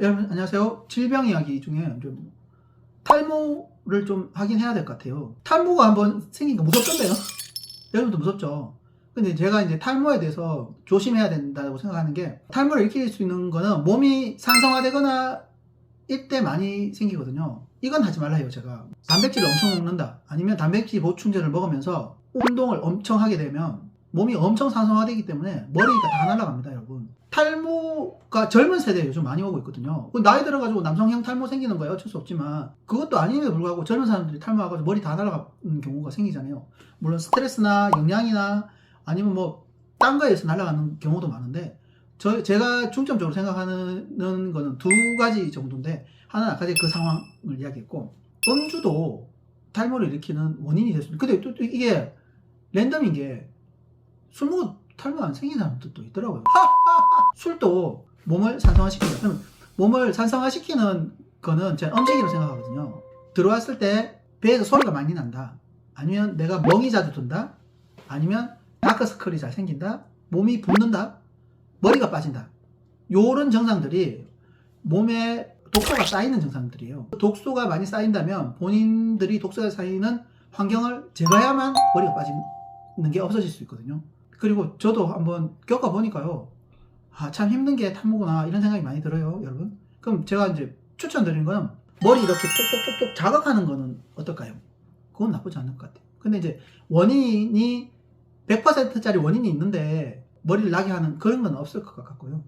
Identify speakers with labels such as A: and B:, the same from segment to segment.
A: 여러분 안녕하세요. 질병 이야기 중에 좀 탈모를 좀 하긴 해야 될 것 같아요. 탈모가 한번 생기니까 무섭던데요? 여러분도 무섭죠? 근데 제가 이제 탈모에 대해서 조심해야 된다고 생각하는 게 탈모를 일으킬 수 있는 거는 몸이 산성화되거나 이때 많이 생기거든요. 이건 하지 말라 해요, 제가. 단백질을 엄청 먹는다. 아니면 단백질 보충제를 먹으면서 운동을 엄청 하게 되면 몸이 엄청 산성화되기 때문에 머리가 다 날아갑니다, 여러분. 탈모가 젊은 세대에 요즘 많이 오고 있거든요. 그 나이 들어가지고 남성형 탈모 생기는 거예요. 어쩔 수 없지만. 그것도 아님에도 불구하고 젊은 사람들이 탈모하고 머리 다 날아가는 경우가 생기잖아요. 물론 스트레스나 영양이나 아니면 뭐, 딴 거에서 날아가는 경우도 많은데, 저, 제가 중점적으로 생각하는 거는 두 가지 정도인데, 하나는 아까 그 상황을 이야기했고, 음주도 탈모를 일으키는 원인이 있는. 근데 또, 또 이게 랜덤인 게, 술 먹어도 탈모 안 생기는 사람들도 있더라고요. 술도 몸을 산성화시킨다. 그럼 몸을 산성화시키는 거는 제가 음식이라고 생각하거든요. 들어왔을 때 배에서 소리가 많이 난다. 아니면 내가 멍이 자주 든다. 아니면 다크서클이 잘 생긴다. 몸이 붓는다. 머리가 빠진다. 요런 증상들이 몸에 독소가 쌓이는 증상들이에요. 독소가 많이 쌓인다면 본인들이 독소가 쌓이는 환경을 제거해야만 머리가 빠지는 게 없어질 수 있거든요. 그리고 저도 한번 겪어보니까요. 아, 참 힘든 게 탈모구나. 이런 생각이 많이 들어요, 여러분. 그럼 제가 이제 추천드리는 거는 머리 이렇게 톡톡톡톡 자극하는 거는 어떨까요? 그건 나쁘지 않을 것 같아요. 근데 이제 원인이 100%짜리 원인이 있는데 머리를 나게 하는 그런 건 없을 것 같고요.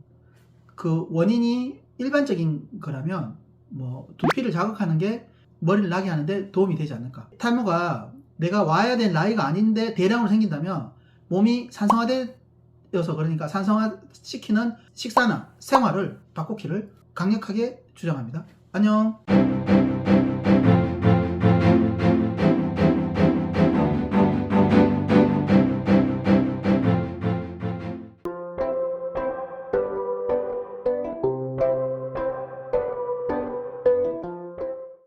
A: 그 원인이 일반적인 거라면 뭐 두피를 자극하는 게 머리를 나게 하는데 도움이 되지 않을까. 탈모가 내가 와야 될 나이가 아닌데 대량으로 생긴다면 몸이 산성화되어서 그러니까 산성화 시키는 식사나 생활을 바꾸기를 강력하게 주장합니다. 안녕.